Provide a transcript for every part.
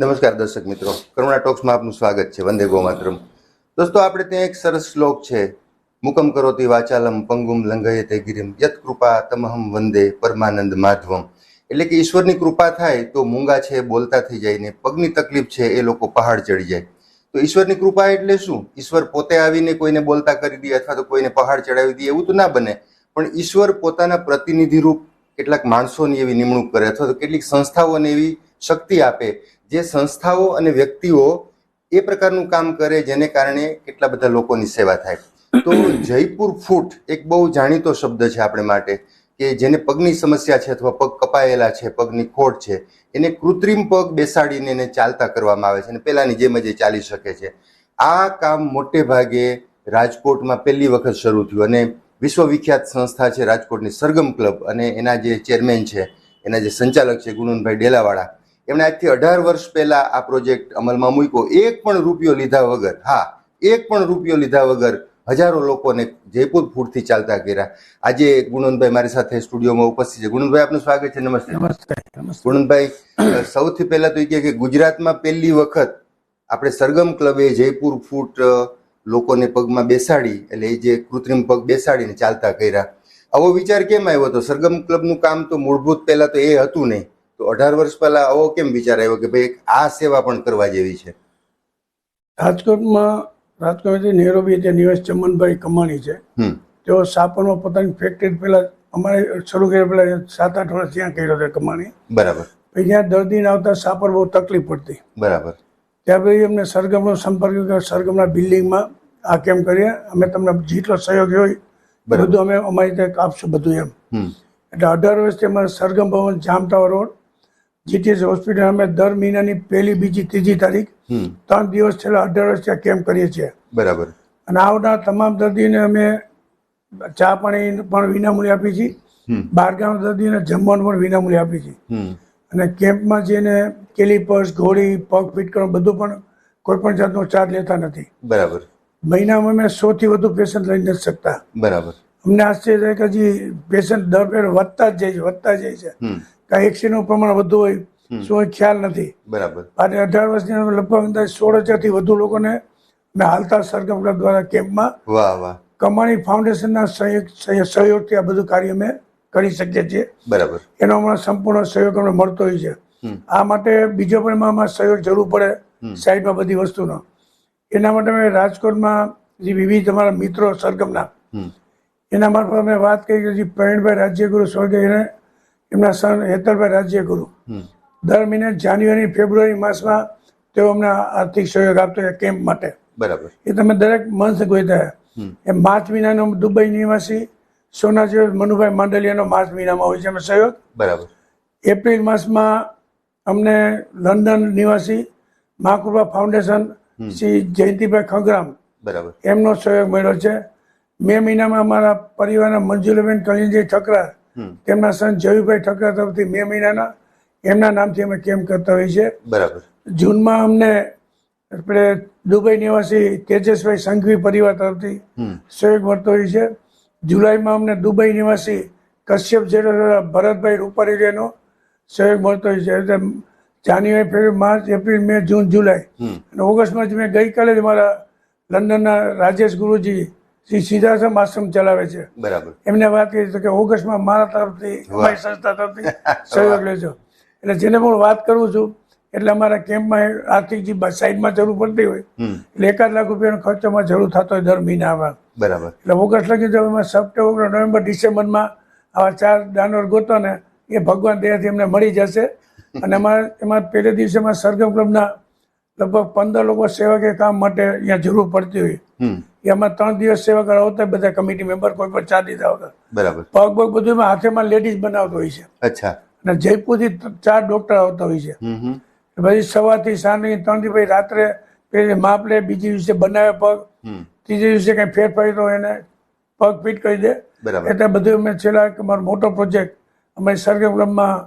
નમસ્કાર દર્શક મિત્રો. કરુણા ટોક્સમાં આપનું સ્વાગત છે. વંદે ગોમાતરમ. દોસ્તો, આપણે ત્યાં એક સરસ શ્લોક છે. મુકમ કરોતી વાચાલમ પંગુમ લંઘયતે ગિરિમ. યત કૃપા તમહમ વંદે પરમાનંદ માધવમ. એટલે કે ઈશ્વરની કૃપા થાય તો મૂંગા છે, બોલતા થઈ જાય ને પગની તકલીફ છે એ લોકો પહાડ ચડી જાય. તો ઈશ્વરની કૃપા એટલે શું? ઈશ્વર પોતે આવીને કોઈને બોલતા કરી દે અથવા તો કોઈને પહાડ ચડાવી દે એવું તો ના બને. પણ ઈશ્વર પોતાના પ્રતિનિધિ રૂપ કેટલાક માણસોની એવી નિમણૂક કરે અથવા તો કેટલીક સંસ્થાઓને એવી શક્તિ આપે જે સંસ્થાઓ અને વ્યક્તિઓ એ પ્રકારનું કામ કરે જેને કારણે કેટલા બધા લોકોની સેવા થાય. તો જયપુર ફૂટ એક બહુ જાણીતો શબ્દ છે આપણે માટે કે જેને પગની સમસ્યા છે અથવા પગ કપાયેલા છે પગની ખોટ છે એને કૃત્રિમ પગ બેસાડીને એને ચાલતા કરવામાં આવે છે અને પહેલાની જેમ જ એ ચાલી શકે છે. આ કામ મોટે ભાગે રાજકોટમાં પહેલી વખત શરૂ થયું અને વિશ્વવિખ્યાત સંસ્થા છે રાજકોટની સરગમ ક્લબ અને એના જે ચેરમેન છે એના જે સંચાલક છે ગુણનભાઈ ડેલાવાળા એમણે આજથી અઢાર વર્ષ પહેલા આ પ્રોજેક્ટ અમલમાં મૂક્યો. એક પણ રૂપિયો લીધા વગર હા એક પણ રૂપિયો લીધા વગર હજારો લોકોને જયપુર ફૂડથી ચાલતા કર્યા. આજે ગુણવંતભાઈ મારી સાથે સ્ટુડિયોમાં ઉપસ્થિત છે. ગુણવંતભાઈ આપનું સ્વાગત છે. નમસ્તે. નમસ્તે ગુણવંતભાઈ સૌથી પહેલા તો એ કે ગુજરાતમાં પહેલી વખત આપણે સરગમ ક્લબે જયપુર ફૂટ લોકોને પગમાં બેસાડી એટલે એ જે કૃત્રિમ પગ બેસાડીને ચાલતા કર્યા. આવો વિચાર કેમ આવ્યો હતો? સરગમ ક્લબનું કામ તો મૂળભૂત પહેલા તો એ હતું નહીં. તો અઢાર વર્ષ પહેલા આવો કેમ વિચાર આવ્યો કે ભાઈ આ સેવા પણ કરવા જેવી છે? રાજકોટમાં રાજકોટથી નેરોબી જે નિવાસ ચમનભાઈ કમાણી છે તેઓ સાપરમાં પોતાની ફેક્ટરી પહેલા અમારે શરૂ કર્યા પહેલા સાત આઠ વર્ષ ત્યાં કર્યો હતો કમાણી. બરાબર. પછી ત્યાં દર્દીને આવતા સાપર બહુ તકલીફ પડતી. બરાબર. ત્યાર પછી એમને સરગમનો સંપર્ક કર્યો સરગમના બિલ્ડિંગમાં આ કેમ કરીએ અમે તમને જેટલો સહયોગ હોય. બધું અમે અમારી રીતે આપશું બધું એમ. એટલે અઢાર વર્ષથી અમારે Sargam Bhavan Jam Tower road GTS hospital અમે દર મહિનાની પહેલી બીજી ત્રીજી તારીખ ત્રણ દિવસ છેલ્લા અઢાર વર્ષ ત્યાં કેમ્પ કરીએ છીએ. બરાબર. અને આવનાર તમામ દર્દીને અમે ચા પાણી પણ વિનામૂલ્યે આપીએ છીએ. હમ. બહારગામ દર્દીને જમવાનું પણ વિનામૂલ્યે આપીએ છીએ. અને કેમ્પમાં જઈને કેલિપર્સ ઘોડી પગ ફિટ બધું પણ કોઈ પણ જાતનો ચાર્જ લેતા નથી. બરાબર. મહિનામાં અમે સોથી વધુ પેશન્ટ લઈ નથી શકતા. બરાબર. અમને આશ્ચર્ય થાય કે હજી પેશન્ટ દર ફેર વધતા જ જાય છે વધતા જાય છે. કાંઈ એક્સિડન્ટનું પ્રમાણ વધુ હોય. શું ખ્યાલ નથી. બરાબર. અને અઢાર વર્ષની લગભગ અંદાજ સોળ હજારથી વધુ લોકોને મેં હાલતા સરગમ દ્વારા કેમ્પમાં વાહ વાહ. કમાણી ફાઉન્ડેશનના સહયોગ સહયોગ- સહયોગથી આ બધું કાર્ય અમે કરી શકીએ છીએ. બરાબર. એનો હમણાં સંપૂર્ણ સહયોગ અમને મળતો હોય છે. આ માટે બીજો પણ એમાં સહયોગ જરૂર પડે. સાઈડમાં બધી વસ્તુનો. એના માટે અમે રાજકોટમાં જે વિવિધ અમારા મિત્રો સરગમના એના મારફત અમે વાત કરી કે જે પ્રવીણભાઈ રાજ્યગુરુ સ્વર્ગીય એને એમના સન હેતલભાઈ રાજ્યગુરુ ગુરુ. દર મહિને જાન્યુઆરી ફેબ્રુઆરી માસમાં તેઓ અમને આર્થિક સહયોગ આપતો હોય કેમ્પ માટે. બરાબર. એ તમે દરેક મંથ ગોઈતા એ માર્ચ મહિનાનો દુબઈ નિવાસી સોના જેવો મનુભાઈ માંડલિયાનો માર્ચ મહિનામાં હોય છે અમે સહયોગ. બરાબર. એપ્રિલ માસમાં અમને લંડન નિવાસી મહાકૃપા ફાઉન્ડેશન શ્રી જયંતિભાઈ ખંગરામ બરાબર. એમનો સહયોગ મળ્યો છે. મે મહિનામાં અમારા પરિવારના મંજુલાબેન કલિંજી ઠકરા તેમના સન જયુભાઈ ઠક્કર તરફથી મે મહિનાના એમના નામથી અમે કેમ્પ કરતા હોઈએ છીએ. બરાબર. જૂનમાં અમને આપણે દુબઈ નિવાસી તેજસભાઈ સંઘવી પરિવાર તરફથી સહયોગ મળતો હોય છે. જુલાઈમાં અમને દુબઈ નિવાસી કશ્યપ જેઠા ભરતભાઈ રૂપારીનો સહયોગ મળતો હોય છે. એટલે જાન્યુઆરી ફેબ્રુઆરી માર્ચ એપ્રિલ મે જૂન જુલાઈ અને ઓગસ્ટમાં જ મેં ગઈકાલે જ મારા લંડનના રાજેશ ગુરુજી શ્રી સિદ્ધાશ્રમ આશ્રમ ચલાવે છે. બરાબર. એમને વાત કરી તો કે ઓગસ્ટમાં મારા તરફથી અમારી સંસ્થા તરફથી સહયોગ લેજો. એટલે જેને પણ વાત કરું છું એટલે અમારા કેમ્પમાં આર્થિક જે સાઈડમાં જરૂર પડતી હોય એટલે એકાદ લાખ રૂપિયાનો ખર્ચોમાં જરૂર થતો હોય દર મહિનામાં. બરાબર. એટલે ઓગસ્ટ લગી જો એમાં સપ્ટેમ્બર નવેમ્બર ડિસેમ્બરમાં આવા ચાર દાનવર ગોતો ને એ ભગવાન દયાથી એમને મળી જશે. અને અમારે એમાં પહેલે દિવસેમાં સરગમ ક્લબના લગભગ પંદર લોકો સેવાકીય કામ માટે અહીંયા જરૂર પડતી હોય. એમાં ત્રણ દિવસ સેવા કરવા હોતા બધા કમિટી મેમ્બર કોઈ પણ ચાર દીધા વગર. બરાબર. પગ પગ બધું હાથેમાં લેડીઝ બનાવતો હોય છે. અચ્છા. અને જયપુરથી ચાર ડોક્ટર આવતા હોય છે. પછી સવારથી સાંજની ત્રણથી પછી રાત્રે પેલી માપ લે બીજી દિવસે બનાવે પગ. ત્રીજે દિવસે કંઈ ફેરફાર તો એને પગ ફિટ કરી દે. બરાબર. એટલે બધું અમે છેલ્લા એક અમારો મોટો પ્રોજેક્ટ અમારી સરગમ ગામમાં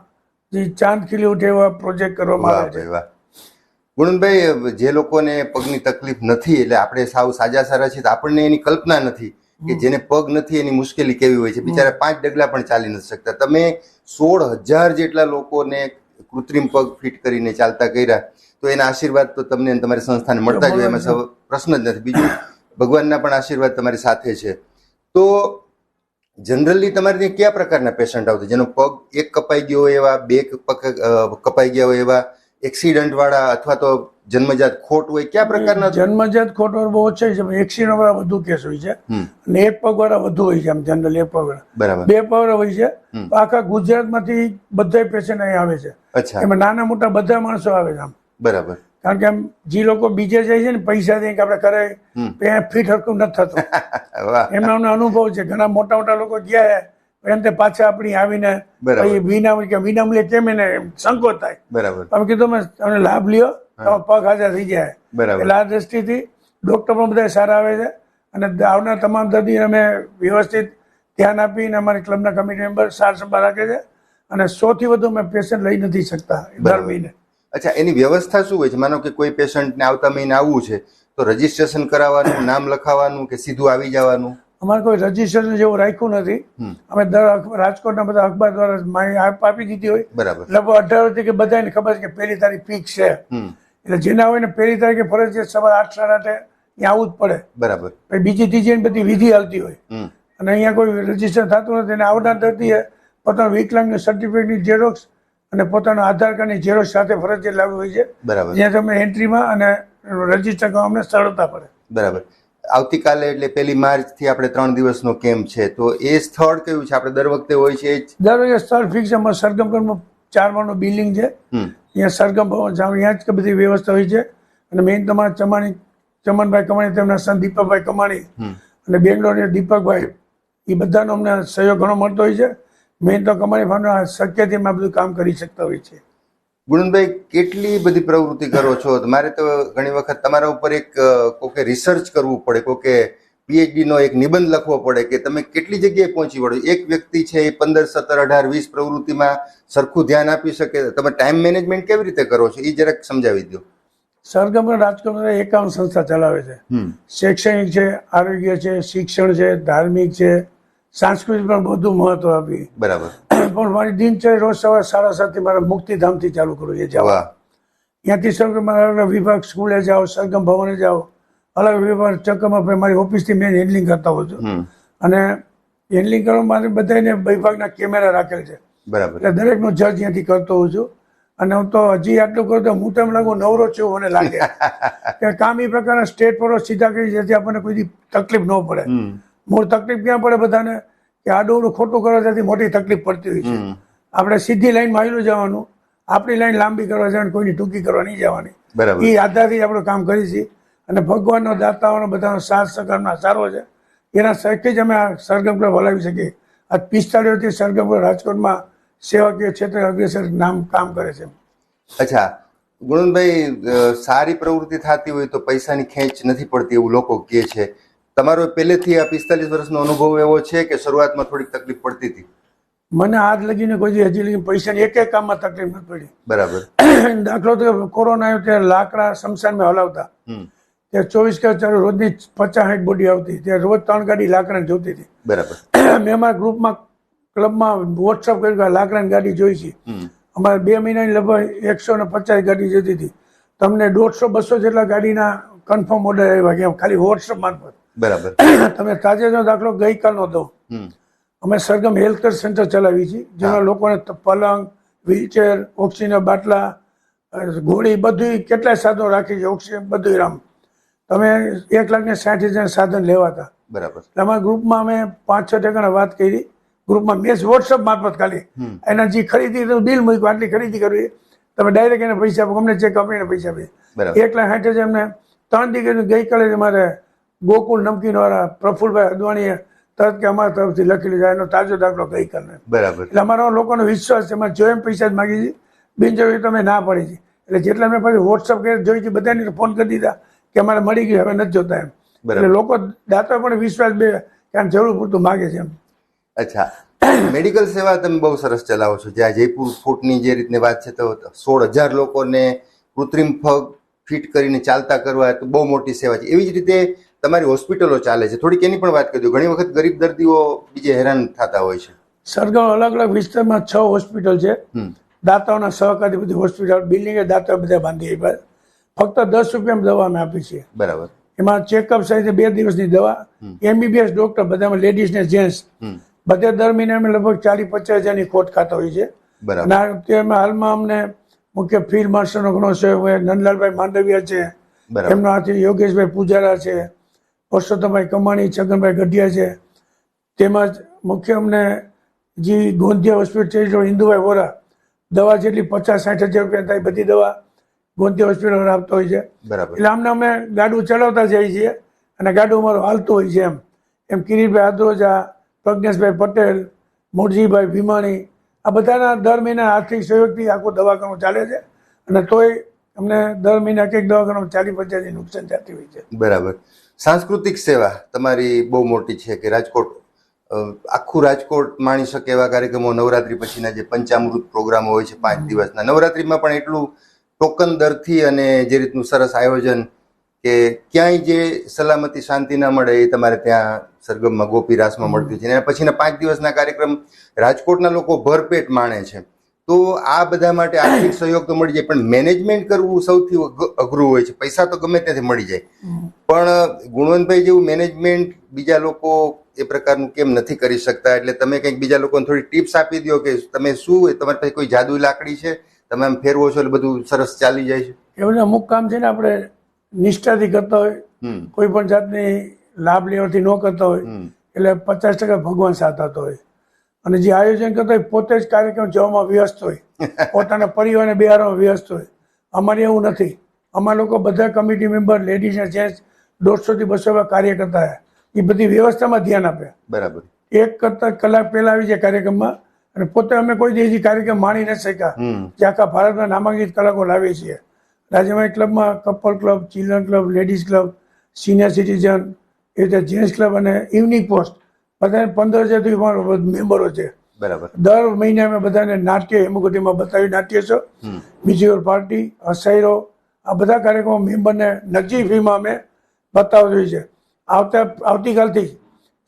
જે ચાંદ ખીલી ઉઠે એવા પ્રોજેક્ટ કરવામાં આવે છે. ગુણનભાઈ જે લોકોને પગની તકલીફ નથી એટલે આપણે સાવ સાજા સારા છીએ તો આપણને એની કલ્પના નથી કે જેને પગ નથી એની મુશ્કેલી કેવી હોય છે. બિચારા પાંચ ડગલા પણ ચાલી નથી શકતા. તમે સોળ હજાર જેટલા લોકોને કૃત્રિમ પગ ફિટ કરીને ચાલતા કર્યા તો એના આશીર્વાદ તો તમને તમારી સંસ્થાને મળતા જ હોય એમાં પ્રશ્ન જ નથી. બીજું ભગવાનના પણ આશીર્વાદ તમારી સાથે છે. તો જનરલી તમારે ત્યાં કયા પ્રકારના પેશન્ટ આવતા? જેનો પગ એક કપાઈ ગયો હોય એવા બે પગ કપાઈ ગયા હોય એવા એક્સિડન્ટ વાળા અથવા તો જન્મજાત ખોટ હોય કયા પ્રકારના? જન્મજાત ખોટો બહુ ઓછા છે એક્સિડન્ટ વાળા વધુ કેસ હોય છે. અને એક પગ વાળા વધુ હોય છે આમ જનરલ એક પગ વાળા બરાબર. બે પગ વાળા હોય છે. આખા ગુજરાતમાંથી બધા પેશન્ટ અહીં આવે છે. અચ્છા. એમાં નાના મોટા બધા માણસો આવે છે આમ. બરાબર. કારણ કે આમ જે લોકો બીજે જાય છે ને પૈસા દે કે આપણે કરે ફીટ હરકું નથી થતું. એમનો અનુભવ છે. ઘણા મોટા મોટા લોકો ગયા એમ તે પાછા આપણી આવીને. પછી વિના કે વિનામૂલ્ય કેમ એને સંકોચ થાય? બરાબર. અમે કીધું મેં તમે લાભ લ્યો તમે પગ હાજર થઈ જાય. બરાબર. એટલે આ દ્રષ્ટિથી ડોક્ટર પણ બધા સારા આવે છે. અને આવનાર તમામ દર્દી અમે વ્યવસ્થિત ધ્યાન આપીને અમારી ક્લબના કમિટી મેમ્બર સાર સંભાળ રાખે છે. અને સૌથી વધુ અમે પેશન્ટ લઈ નથી શકતા દર મહિને. અચ્છા એની વ્યવસ્થા શું હોય છે? માનો કે કોઈ પેશન્ટને આવતા મહિને આવવું છે તો રજીસ્ટ્રેશન કરાવવાનું નામ લખાવવાનું કે સીધું આવી જવાનું? અમારે કોઈ રજીસ્ટ્રેશન જેવું રાખ્યું નથી. અમે દર રાજકોટના બધા અખબાર દ્વારા માહિતી આપી દીધી હોય. બરાબર. લગભગ અઢારથી કે બધાને ખબર છે કે પહેલી તારીખ પીક છે. એટલે જેના હોય ને પહેલી તારીખે ફરજિયાત સવારે આઠ સાડા આઠે ત્યાં આવવું જ પડે. બરાબર. પછી બીજી ત્રીજી બધી વિધિ હાલતી હોય. અને અહીંયા કોઈ રજિસ્ટર થતું નથી અને આવનાર દર્દીએ પોતાનું વિકલાંગનું સર્ટિફિકેટની ઝેરોક્સ અને પોતાનું આધાર કાર્ડની ઝેરોક્ષ સાથે ફરજિયાત લાવવી હોય છે. બરાબર. જ્યાં તમે એન્ટ્રીમાં અને રજિસ્ટર કરવા અમને સરળતા પડે. બરાબર. આવતીકાલે એટલે પહેલી માર્ચથી આપણે ત્રણ દિવસનો કેમ્પ છે. તો એ સ્થળ કયું છે? આપણે દર વખતે હોય છે દર વખતે સ્થળ ફિક્સ અમારે સરગમગઢમાં ચાર માળનું બિલ્ડિંગ છે. અહીંયા સરગમ ભવન છે અહીંયા જ બધી વ્યવસ્થા હોય છે. અને મેઇન તમારા ચમાણી ચમનભાઈ કમાણી તેમના સન દીપકભાઈ કમાણી અને બેંગ્લોરના દીપકભાઈ એ બધાનો અમને સહયોગ ઘણો મળતો હોય છે. મેઇન તો કમાણી ફાર્મના શક્યથી અમે બધું કામ કરી શકતા હોય છે. ગુણનભાઈ કેટલી બધી પ્રવૃત્તિ કરો છો? મારે તો ઘણી વખત તમારા ઉપર એક કોકે રિસર્ચ કરવું પડે કોકે પીએચડી નો એક નિબંધ લખવો પડે કે તમે કેટલી જગ્યાએ પહોંચી વળો એક વ્યક્તિ છે એ પંદર સત્તર અઢાર વીસ પ્રવૃત્તિમાં સરખું ધ્યાન આપી શકે. તમે ટાઈમ મેનેજમેન્ટ કેવી રીતે કરો છો? એ જરાક સમજાવી દો સરગમ રાજકોટ એકાવન સંસ્થા ચલાવે છે. શૈક્ષણિક છે આરોગ્ય છે શિક્ષણ છે ધાર્મિક છે સાંસ્કૃતિક પણ બધું મહત્વ આપી. બરાબર. પણ મારી દિનચર્યા રોજ સવારે સાડા સાતથી મારા મુક્તિધામથી ચાલુ કરું છે જવા. ત્યાંથી સરગમ અલગ વિભાગ સ્કૂલે જાઓ સરગમ ભવને જાઓ અલગ વિભાગ ચક્કરમાં મારી ઓફિસથી મેં હેન્ડલિંગ કરતા હોઉં છું. અને હેન્ડલિંગ કરવા માટે બધાને વિભાગના કેમેરા રાખેલ છે. બરાબર. એટલે દરેકનું જજ ત્યાંથી કરતો હોઉં છું. અને હું તો હજી આટલું કરું તો હું તો એમ લાગુ નવરો છું મને લાગે. કે કામ એ પ્રકારના સ્ટેટ પર સીધા કરી જેથી આપણને કોઈ તકલીફ ન પડે. મૂળ તકલીફ ક્યાં પડે બધાને? કે આડું ખોટું કરવા ત્યાંથી મોટી તકલીફ પડતી હોય છે. આપણે સીધી લાઈનમાં આવેલું જવાનું આપણી લાઈન લાંબી કરવા જવાની કોઈની ટૂંકી કરવા નહીં જવાની. એ આધારથી આપણું કામ કરી છીએ. અને ભગવાનનો દાતાઓનો બધાનો સાથ સહકારમાં સારો છે. એના સહથી જ અમે આ સરગમ ક્લબ હલાવી શકીએ. આ પિસ્તાળીઓથી સરગમ ક્લબ રાજકોટમાં સેવાકીય ક્ષેત્રે અગ્રેસર નામ કામ કરે છે. અચ્છા. ગુણવંતભાઈ સારી પ્રવૃત્તિ થતી હોય તો પૈસાની ખેંચ નથી પડતી એવું લોકો કહે છે. તમારો પહેલેથી આ પિસ્તાલીસ વર્ષનો અનુભવ એવો છે કે શરૂઆતમાં થોડીક તકલીફ પડતી હતી? મને હાથ લગીને કોઈ હજી લગી પૈસાની એક એક કામમાં તકલીફ નથી પડી. બરાબર. દાખલો તો કોરોના આવ્યો ત્યારે લાકડા શમશાનમાં હલાવતા. ત્યારે ચોવીસ કલાક ચાલુ રોજની પચાસ સાઠ બોડી આવતી. ત્યારે રોજ ત્રણ ગાડી લાકડાની જોતી હતી. બરાબર. મેં અમારા ગ્રુપમાં ક્લબમાં વોટ્સઅપ કર્યું કે લાકડાની ગાડી જોઈ છે. અમારે બે મહિનાની લગભગ એકસો ને પચાસ ગાડી જતી હતી. તમને દોઢસો બસો જેટલા ગાડીના કન્ફર્મ ઓર્ડર આવ્યા કે ખાલી વોટ્સઅપ મારફત. બરાબર. તમે તાજેતરનો દાખલો ગઈકાલનો દો. અમે સરગમ હેલ્થ કેર સેન્ટર ચલાવી છીએ જેમાં લોકોને પલંગ વ્હીલચેર ઓક્સિજન બાટલા ગોળી બધું કેટલાય સાધનો રાખી છે ઓક્સિજન બધું રામ તમે એક લાખ ને સાઠ હજાર સાધન લેવાતા. બરાબર. અમારા ગ્રુપમાં અમે પાંચ છ ટકાના વાત કરી. ગ્રુપમાં મેં વોટ્સઅપ મારફત ખાલી. એના જે ખરીદી બિલ મૂક્યું આટલી ખરીદી કરવી. તમે ડાયરેક્ટ એને પૈસા આપો અમને ચેક કંપનીને પૈસા આપીએ. બરાબર. એક લાખ સાઠ હજાર એમને ત્રણ દિવસ ગઈકાલે જ અમારે ગોકુળ નમકીન વાળા પ્રફુલભાઈ અદવાણીએ તરત કે અમારા તરફથી લખી લીધા એનો તાજો દાખલો ગઈકાલનો બરાબર. એટલે અમારો લોકોનો વિશ્વાસ છે એમ પૈસા જ માગી છે. બિનજરૂરી તમે ના પડી છે. એટલે જેટલા મેં પછી વોટ્સઅપ કે જોઈ છે બધાને ફોન કરી દીધા કે અમારે મળી ગયું હવે નથી જોતા એમ. એટલે લોકો દાતા પણ વિશ્વાસ બે કે આમ જરૂર પૂરતું માગે છે એમ. અચ્છા. મેડિકલ સેવા તમે બહુ સરસ ચલાવો છો. જ્યાં જયપુર ફૂટની જે રીતની વાત છે તો સોળ હજાર લોકોને કૃત્રિમ પગ ફિટ કરીને ચાલતા કરવા તો બહુ મોટી સેવા છે. એવી જ રીતે તમારી હોસ્પિટલો ચાલે છે. થોડીક એની પણ વાત કરી દો. ઘણી વખત ગરીબ દર્દીઓ બીજે હેરાન થતા હોય છે. સરગાવ અલગ અલગ વિસ્તારમાં છ હોસ્પિટલ છે. દાતાઓના સહકારી બધી હોસ્પિટલ બિલ્ડિંગ દાતાઓ બધા બાંધી આપ્યા ફક્ત દસ રૂપિયામાં દવા અમે આપી છીએ. બરાબર. એમાં ચેકઅપ સહિત બે દિવસની દવા એમબીબીએસ ડોક્ટર બધામાં લેડીઝ ને જેન્ટ્સ બધે દર મહિને અમે લગભગ ચાલીસ પચાસ હજારની ખોટ ખાતા હોઈએ છીએ. બરાબર. અને અત્યારમાં હાલમાં અમને મુખ્ય ફિલ્ડ માસ્ટરનો ઘણો સહયોગ હોય. નંદલાલભાઈ માંડવિયા છે. એમનો હાથી યોગેશભાઈ પૂજારા છે. પરસોત્તમભાઈ કમાણી છગનભાઈ ગઢિયા છે. તેમજ મુખ્ય અમને જે ગોંધિયા હોસ્પિટલ છે ઇન્દુભાઈ વોરા દવા જેટલી પચાસ સાઠ હજાર રૂપિયા થાય બધી દવા ગોંધિયા હોસ્પિટલ આપતો હોય છે. બરાબર. એટલે અમને અમે ગાડું ચલાવતા જઈએ છીએ અને ગાડું અમારું હાલતું હોય છે એમ. એમ કિરીટભાઈ આદ્રોજા પ્રજ્ઞેશભાઈ પટેલ મોરજીભાઈ ભીમાણી આ બધાના દર મહિને આર્થિક સહયોગથી આખું દવાખાનું ચાલે છે અને તોય અમને દર મહિને એક એક દવાખાનું ચાલીસ પચાસની નુકસાન થતી હોય છે. બરાબર. સાંસ્કૃતિક સેવા તમારી બહુ મોટી છે કે રાજકોટ આખું રાજકોટ માણી શકે એવા કાર્યક્રમો. નવરાત્રી પછીના જે પંચામૃત પ્રોગ્રામો હોય છે પાંચ દિવસના. નવરાત્રીમાં પણ એટલું ટોકન દરથી અને જે રીતનું સરસ આયોજન કે ક્યાંય જે સલામતી શાંતિ ન મળે એ તમારે ત્યાં સરગમમાં ગોપી રાસમાં મળતી છે. અને પછીના પાંચ દિવસના કાર્યક્રમ રાજકોટના લોકો ભરપેટ માણે છે. તો આ બધા માટે આર્થિક સહયોગ તો મળી જાય પણ મેનેજમેન્ટ કરવું સૌથી અઘરું હોય છે. પૈસા તો ગમે ત્યાંથી મળી જાય. પણ ગુણવંતભાઈ જેવું મેનેજમેન્ટ બીજા લોકો એ પ્રકારનું કેમ નથી કરી શકતા? એટલે તમે કંઈક બીજા લોકોને થોડી ટિપ્સ આપી દો કે તમે શું તમારી પાસે કોઈ જાદુ લાકડી છે? તમે આમ ફેરવો છો એટલે બધું સરસ ચાલી જાય છે? એવું અમુક કામ છે ને આપણે નિષ્ઠાથી કરતા હોય. કોઈ પણ જાતની લાભ લેવાથી ન કરતા હોય. એટલે પચાસ ટકા ભગવાન સાથ આપતો હોય. અને જે આયોજન કરતા હોય પોતે જ કાર્યક્રમ જવામાં વ્યસ્ત હોય. પોતાના પરિવારને બિહારમાં વ્યસ્ત હોય. અમારે એવું નથી. અમારા લોકો બધા કમિટી મેમ્બર લેડીઝ અને જેન્ટ્સ દોઢસોથી બસો કાર્ય કરતા હોય એ બધી વ્યવસ્થામાં ધ્યાન આપે. બરાબર. એક કરતા કલાક પહેલા આવી જાય કાર્યક્રમમાં અને પોતે અમે કોઈ દિવસ કાર્યક્રમ માણી ન શક્યા. જે આખા ભારતના નામાંકિત કલાકો લાવીએ છીએ રાજ્યમાં ક્લબમાં couple club children club ladies club senior citizen એ રીતે જેન્ટ્સ ક્લબ અને ઇવનિંગ પોસ્ટ બધાને પંદર હજારથી અમારા મેમ્બરો છે. બરાબર. દર મહિને અમે બધાને નાટ્ય હેમુગટીમાં બતાવી નાટ્ય છો. બીજી ઓર પાર્ટી અસાયરો આ બધા કાર્યક્રમો મેમ્બરને નજીક ફીમાં અમે બતાવવા છે. આવતા આવતીકાલથી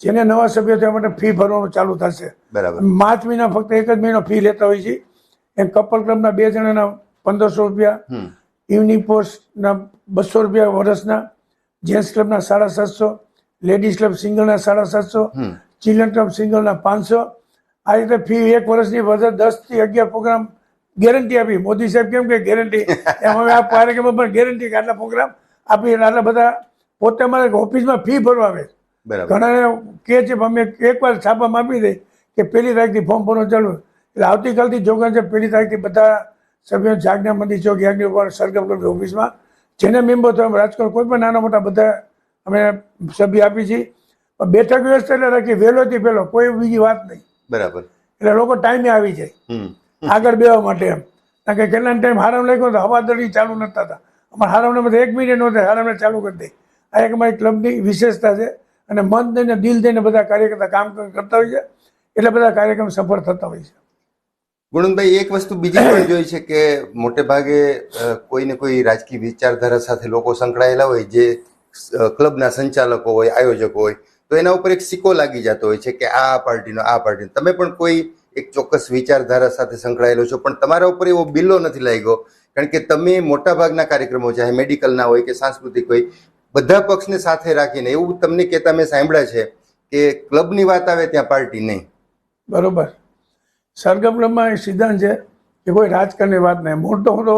જેને નવા સભ્યો થયા માટે ફી ભરવાનું ચાલુ થશે. બરાબર. માર્ચ મહિના ફક્ત એક જ મહિનો ફી લેતા હોય છે. એમ કપલ ક્લબના બે જણાના પંદરસો રૂપિયા ઇવનિંગ પોસ્ટના બસો રૂપિયા વર્ષના જેન્ટ્સ ક્લબના સાડા સાતસો લેડીઝ ક્લબ સિંગલના સાડા સાતસો ચિલ્ડ્રન ક્લબ સિંગલના પાંચસો. આ રીતે ફી એક વર્ષની વધે દસથી અગિયાર પ્રોગ્રામ ગેરંટી આપી. મોદી સાહેબ કેમ કે ગેરંટી એમ હવે આ કાર્યક્રમમાં પણ ગેરંટી કે આટલા પ્રોગ્રામ આપી આટલા બધા પોતે અમારે ઓફિસમાં ફી ભરવા આવે. બરાબર. ઘણા કહે છે અમે એકવાર છાપામાં આપી દઈ કે પહેલી તારીખથી ફોર્મ ભરવાનું ચાલુ એટલે આવતીકાલથી જોગન છે પહેલી તારીખથી બધા સભ્યો જાગના મંદિર ચોક યાજ્ઞ ઉપર સરગમ ઓફિસમાં જેને મેમ્બર થયો રાજકોટ કોઈ પણ નાના મોટા બધા અમે સભ્ય આપી છીએ. પણ બેઠક વ્યવસ્થા એટલે રાખી વહેલોથી વહેલો કોઈ બીજી વાત નહીં. બરાબર. એટલે લોકો ટાઈમે આવી જાય. આગળ બેવા માટે એમ. કારણ કે કેટલા ટાઈમ હારામ લાગ્યો તો હવાદળી ચાલુ નતા હતા અમારે હારામને બધા એક મિનિટ નહોતા હારામને ચાલુ કરી દે. આ એક અમારી ક્લબની વિશેષતા છે. અને મન દઈને દિલ દઈને બધા કાર્યકર્તા કામ કરતા હોય છે. એટલે બધા કાર્યક્રમ સફળ થતા હોય છે. ગુણવંતભાઈ એક વસ્તુ બીજી પણ જોઈ છે કે મોટે ભાગે કોઈ કોઈને કોઈ રાજકીય વિચારધારા સાથે લોકો સંકળાયેલા હોય જે ક્લબના સંચાલકો હોય આયોજકો હોય તો એના ઉપર એક સિક્કો લાગી જતો હોય છે કે આ પાર્ટીનો આ પાર્ટીનો. તમે પણ કોઈ એક ચોક્કસ વિચારધારા સાથે સંકળાયેલો છો પણ તમારા ઉપર એવો બિલ્લો નથી લાગ્યો કારણ કે તમે મોટા ભાગના કાર્યક્રમો ચાહે મેડિકલના હોય કે સાંસ્કૃતિક હોય બધા પક્ષને સાથે રાખીને એવું તમને કહેતા મેં સાંભળ્યા છે કે ક્લબની વાત આવે ત્યાં પાર્ટી નહીં. બરોબર. સરગમમાં એ સિદ્ધાંત છે કે કોઈ રાજકારણની વાત નહીં. મોટો મોટો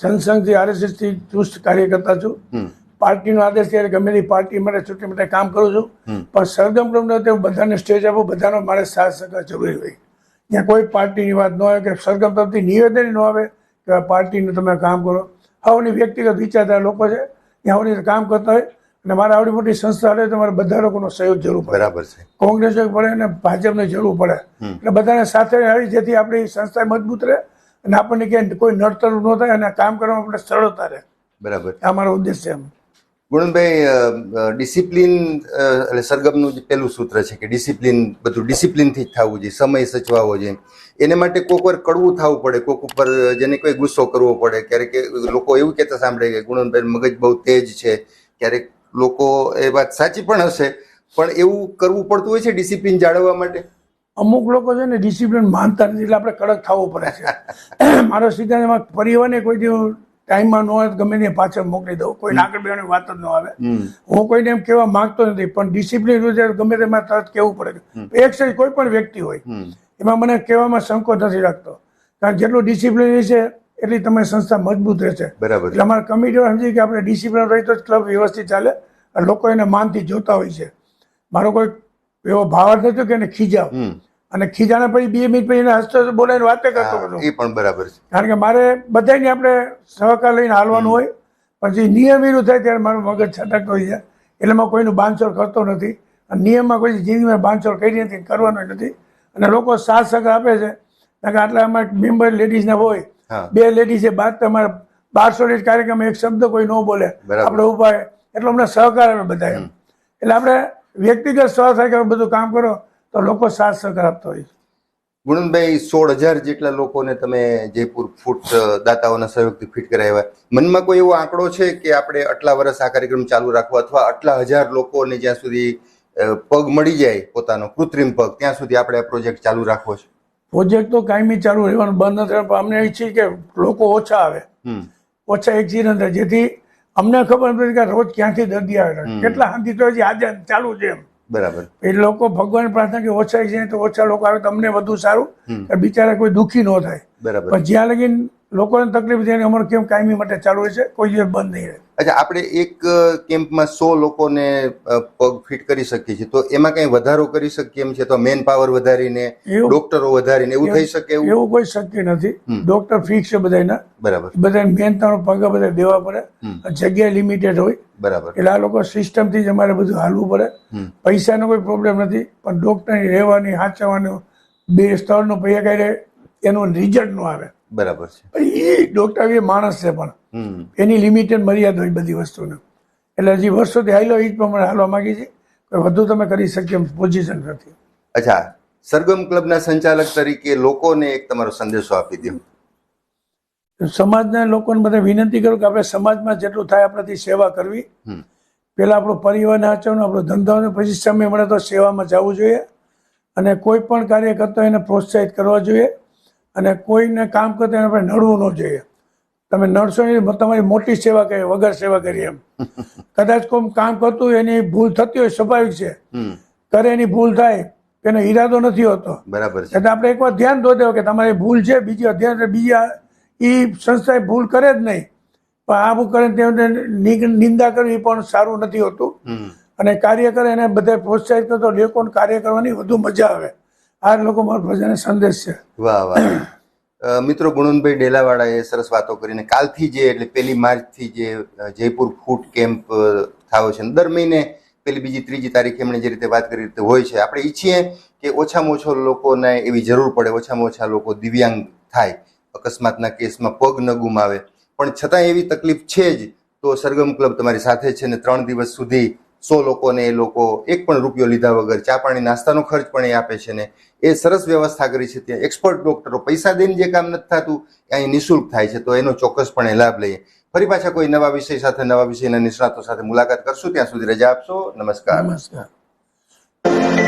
જનસંઘથી આરએસએસથી ચુસ્ત કાર્યકર્તા છું. પાર્ટીનો આદેશ ત્યારે ગમે તે પાર્ટી માટે ચૂંટણી માટે કામ કરું છું. પણ સરગમ પ્રમુખ બધાને સ્ટેજ આપો બધાનો મારે સાથ સગા જરૂરી હોય. ત્યાં કોઈ પાર્ટીની વાત ન આવે કે સરગમ તરફથી નિવેદન ન આવે કે પાર્ટીનું તમે કામ કરો. આવની વ્યક્તિગત વિચારધારા લોકો છે ત્યાં આવની કામ કરતા હોય. અને મારે આવડી મોટી સંસ્થા હોય તો મારે બધા લોકોનો સહયોગ જરૂર પડે. બરાબર છે. કોંગ્રેસ પડે અને ભાજપને જરૂર પડે. એટલે બધાને સાથે આવી જેથી આપણી સંસ્થા મજબૂત રહે અને આપણને ક્યાંય કોઈ નડતર ન થાય અને કામ કરવામાં આપણે સરળતા રહે. બરાબર. આ મારો ઉદ્દેશ છે એમ. ગુણભાઈ ડિસિપ્લિન એટલે સરગમનું જે પેલું સૂત્ર છે કે ડિસિપ્લિન, બધું ડિસિપ્લિનથી જ થવું જોઈએ, સમય સચવાવો જોઈએ. એને માટે કોક વાર કડવું થવું પડે, કોક ઉપર જેને કોઈ ગુસ્સો કરવો પડે. ક્યારેક લોકો એવું કહેતા સાંભળે કે ગુણનભાઈ મગજ બહુ તેજ છે. ક્યારેક લોકો એ વાત સાચી પણ હશે, પણ એવું કરવું પડતું હોય છે ડિસિપ્લિન જાળવવા માટે? અમુક લોકો છે ને ડિસિપ્લિન માનતા નથી, એટલે આપણે કડક થવું પડે છે. મારો સિદ્ધાંત પરિવારને કોઈ દિવસ ટાઈમમાં ન હોય ગમે તે પાછળ મોકલી દઉં. કોઈ આગળ બેવાની વાત જ ન આવે. હું કોઈને એમ કહેવા માંગતો નથી પણ ડિસિપ્લિન રૂજે ગમે તેમાં તરત કહેવું પડે એક સાઈડ કોઈ પણ વ્યક્તિ હોય એમાં મને કહેવામાં સંકોચ નથી રાખતો. કારણ કે જેટલું ડિસિપ્લિન છે એટલી તમારી સંસ્થા મજબૂત રહેશે બરાબર. એટલે અમારા કમિટીઓ સમજી કે આપણે ડિસિપ્લિન રહી તો જ ક્લબ વ્યવસ્થિત ચાલે અને લોકો એને માનથી જોતા હોય છે. મારો કોઈ એવો ભાવ નથી કે એને ખીજાવ. અને ખીજાના પછી બે મિનિટ પછી એને હસતો બોલાવીને વાત કરતો હતો એ પણ બરાબર છે. કારણ કે મારે બધાને આપણે સહકાર લઈને હાલવાનું હોય પછી નિયમ વિરુદ્ધ થાય ત્યારે મારું મગજ છટકતો હોય છે. એટલે મેં કોઈનું બાંધછોડ કરતો નથી. અને નિયમમાં કોઈ જિંદગીમાં બાંધછોડ કરી નથી કરવાનો નથી. અને લોકો સાથ સહકાર આપે છે. કારણ કે આટલા અમારે મેમ્બર લેડીઝના હોય હા. બે લેડીઝે બાદ તમારે બારસો લેડીઝ કાર્યક્રમ એક શબ્દ કોઈ ન બોલે. આપણે ઊભા હોય એટલો અમને સહકાર આપે બધા એટલે આપણે વ્યક્તિગત સહકાર બધું કામ કરો. તો લોકો સાથ સહકાર આપતા હોય. ગુણનભાઈ સોળ હજાર જેટલા લોકોને તમે જયપુર ફૂટ દાતાઓના સહયોગથી ફિટ કરાવ્યા. મનમાં કોઈ એવો આંકડો છે કે આપણે આટલા વર્ષ આ કાર્યક્રમ ચાલુ રાખવો અથવા આટલા હજાર લોકોને જ્યાં સુધી પગ મળી જાય પોતાનો કૃત્રિમ પગ ત્યાં સુધી આપણે આ પ્રોજેક્ટ ચાલુ રાખવો છે? પ્રોજેક્ટ તો કાયમી ચાલુ રહેવાનું બંધ નથી પણ અમને ઈચ્છીએ કે લોકો ઓછા આવે. ઓછા એક્સિડન્ટ થાય જેથી અમને ખબર નથી કે રોજ ક્યાંથી દર્દી આવે. કેટલા શાંતિ તો હજી આજે ચાલુ છે એમ. બરાબર. એ લોકો ભગવાન પ્રાર્થના કે ઓછા જાય તો ઓછા લોકો આવે તમને વધુ સારું. બિચારા કોઈ દુઃખી ન થાય. બરાબર. પણ જ્યાં લગીન લોકોને તકલીફ છે એને અમારું કેમ કાયમી માટે ચાલુ છે કોઈ દિવસ બંધ નહીં રહે. અચ્છા આપણે એક કેમ્પમાં સો લોકોને પગ ફિટ કરી શકીએ છીએ. તો એમાં કઈ વધારો કરી શકીએ એમ છે? તો મેન પાવર વધારીને ડોક્ટરો વધારીને એવું થઈ શકે એવું? એવું કોઈ શક્ય નથી. ડોક્ટર ફિક્સ છે બધાના બરાબર. બધાને મેન તારો પગ બધા દેવા પડે. જગ્યા લિમિટેડ હોય. બરાબર. એટલે આ લોકો સિસ્ટમથી જ અમારે બધું હાલવું પડે. પૈસાનો કોઈ પ્રોબ્લેમ નથી પણ ડોક્ટરની રહેવાની હાચવવાનું બે સ્થળનો પૈસા કાઢે એનું રિઝલ્ટ ન આવે. બરાબર છે. પણ એ ડોક્ટર એ માણસ છે પણ. એની લિમિટેડ મર્યાદા હોય બધી વસ્તુને. એટલે હજી વર્ષોથી હાલો એ જ પ્રમાણે હાલવા માંગી છે કોઈ વધુ તમે કરી શકીએ એમ પોઝિશન નથી. અચ્છા સરગમ ક્લબના સંચાલક તરીકે લોકોને એક તમારો સંદેશો આપી દો સમાજના લોકોને બધા વિનંતી કરું કે આપણે સમાજમાં જેટલું થાય આપણાથી સેવા કરવી. પહેલાં આપણો પરિવારને હાચવવાનું આપણો ધંધાને પછી સમય મળે તો સેવામાં જવું જોઈએ. અને કોઈ પણ કાર્ય કરતો એને પ્રોત્સાહિત કરવા જોઈએ. અને કોઈને કામ કરતો આપણે નડવું ન જોઈએ. તમે નડશો નહીં તમારી મોટી સેવા કરી વગર સેવા કરી એમ. કદાચ કોઈ કામ કરતું હોય એની ભૂલ થતી હોય સ્વાભાવિક છે. કરે એની ભૂલ થાય એનો ઈરાદો નથી હોતો. બરાબર છે. એટલે આપણે એકવાર ધ્યાન દો દેવો કે તમારી ભૂલ છે બીજી ધ્યાન બીજા એ સંસ્થાએ ભૂલ કરે જ નહીં. પણ આવું કરે તેમને નિંદા કરવી પણ સારું નથી હોતું. અને કાર્ય કરે એને બધા પ્રોત્સાહિત કરતો લોકોને કાર્ય કરવાની વધુ મજા આવે. આ લોકો મારો પ્રજાને સંદેશ છે. વાહ વાહ. મિત્રો ગુણવંતભાઈ ડેલાવાળાએ સરસ વાતો કરીને કાલથી જે, એટલે પહેલી માર્ચથી જે જયપુર ફૂડ કેમ્પ થયો છે. દર મહિને પેલી બીજી, ત્રીજી તારીખે એમણે જે રીતે વાત કરી રીતે હોય છે. આપણે ઈચ્છીએ કે ઓછામાં ઓછો લોકોને એવી જરૂર પડે, ઓછામાં ઓછા લોકો દિવ્યાંગ થાય, અકસ્માતના કેસમાં પગ ન ગુમાવે. પણ છતાં એવી તકલીફ છે જ, તો સરગમ ક્લબ તમારી સાથે છે ને ત્રણ દિવસ સુધી સો લોકોને એ લોકો એક પણ રૂપિયો લીધા વગર ચા પાણી, નાસ્તાનો ખર્ચ પણ એ આપે છે ને એ સરસ વ્યવસ્થા કરી છે. ત્યાં એક્સપર્ટ ડોક્ટરો પૈસા દઈને જે કામ નથી થતું અહીં નિઃશુલ્ક થાય છે. તો એનો ચોક્કસપણે લાભ લઈએ. ફરી પાછા કોઈ નવા વિષય સાથે, નવા વિષયના નિષ્ણાતો સાથે મુલાકાત કરશું. ત્યાં સુધી રજા આપશો. નમસ્કાર. નમસ્કાર.